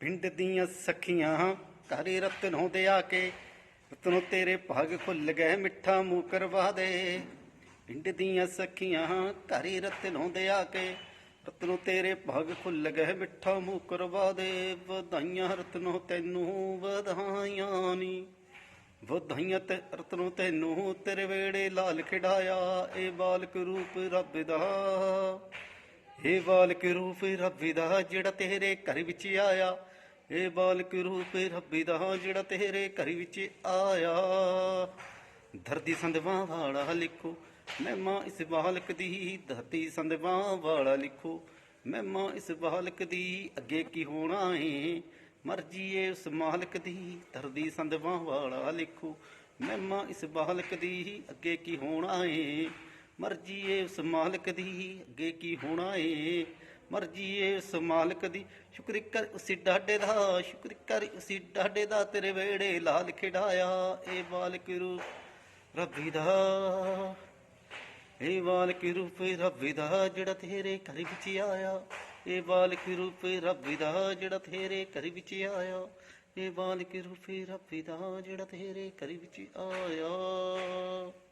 ਪਿੰਡ ਦੀਆਂ ਸਖੀਆਂ ਘਰੇ ਰਤਨੋਂ ਦੇ ਆ ਕੇ, ਰਤਨੋਂ ਤੇਰੇ ਭਾਗ ਖੁੱਲ ਗਏ, ਮਿੱਠਾ ਮੂੰਹ ਕਰਵਾ ਦੇ। ਪਿੰਡ ਦੀਆਂ ਸਖੀਆਂ ਘਰੇ ਰਤਨੋਂ ਦੇ ਆ ਕੇ, ਰਤਨੋ ਤੇਰੇ ਭਾਗ ਖੁੱਲ ਗਏ, ਮਿੱਠਾ ਮੂੰਹ ਕਰਵਾ ਦੇ। ਵਧਾਈਆਂ ਰਤਨੋ ਤੈਨੂੰ ਵਧਾਈਆਂ ਨੀ। ਵਧਾਈਆਂ ਤੇ ਰਤਨੋਂ ਤੈਨੂੰ ਤੇਰੇ ਵੇੜੇ ਲਾਲ ਖਿਡਾਇਆ ਏ ਬਾਲਕ ਰੂਪ ਰੱਬ ਦਾ। ਹੇ ਬਾਲਕ ਰੂਪ ਰੱਬੀ ਦਾ ਜਿਹੜਾ ਤੇਰੇ ਘਰ ਵਿੱਚ ਆਇਆ, ਹੇ ਬਾਲਕ ਰੂਪ ਰੱਬੀ ਦਾ ਜਿਹੜਾ ਤੇਰੇ ਘਰ ਵਿੱਚ ਆਇਆ। ਧਰਤੀ ਸੰਦਵਾਂ ਵਾਲਾ ਲਿਖੋ, ਮਹਿਮਾ ਇਸ ਬਾਲਕ ਦੀ, ਧਰਤੀ ਸੰਦਵਾਂ ਵਾਲਾ ਲਿਖੋ, ਮਹਿਮਾ ਇਸ ਬਾਲਕ ਦੀ, ਅੱਗੇ ਕੀ ਹੋਣਾ ਏ? ਮਰਜ਼ੀ ਏ ਉਸ ਮਾਲਕ ਦੀ, ਧਰਤੀ ਸੰਦਵਾਂ ਵਾਲਾ ਲਿਖੋ, ਮਹਿਮਾ ਇਸ ਬਾਲਕ ਦੀ, ਅੱਗੇ ਕੀ ਹੋਣਾ ਏ? ਮਰਜ਼ੀ ਏ ਉਸ ਮਾਲਕ ਦੀ, ਅੱਗੇ ਕੀ ਹੋਣਾ ਏ? ਮਰਜ਼ੀ ਏ ਉਸ ਮਾਲਕ ਦੀ, ਸ਼ੁਕਰ ਕਰ ਉਸੇ ਡਾਡੇ ਦਾ, ਸ਼ੁਕਰ ਕਰ ਉਸੇ ਡਾਡੇ ਦਾ, ਤੇਰੇ ਵੇੜੇ ਲਾਲ ਖਿਡਾਇਆ, ਏ ਬਾਲਕ ਰੂਪ ਰੱਬੀ ਦਾ। ਏ ਬਾਲਕ ਰੂਪ ਰੱਬੀ ਦਾ, ਜਿਹੜਾ ਤੇਰੇ ਘਰ ਵਿੱਚ ਆਇਆ। ਏ ਬਾਲਕ ਰੂਪ ਰੱਬੀ ਦਾ, ਜਿਹੜਾ ਤੇਰੇ ਘਰ ਵਿੱਚ ਆਇਆ। ਇਹ ਬਾਲਕ ਰੂਪ ਰੱਬੀ ਦਾ, ਜਿਹੜਾ ਤੇਰੇ ਘਰ ਵਿੱਚ ਆਇਆ।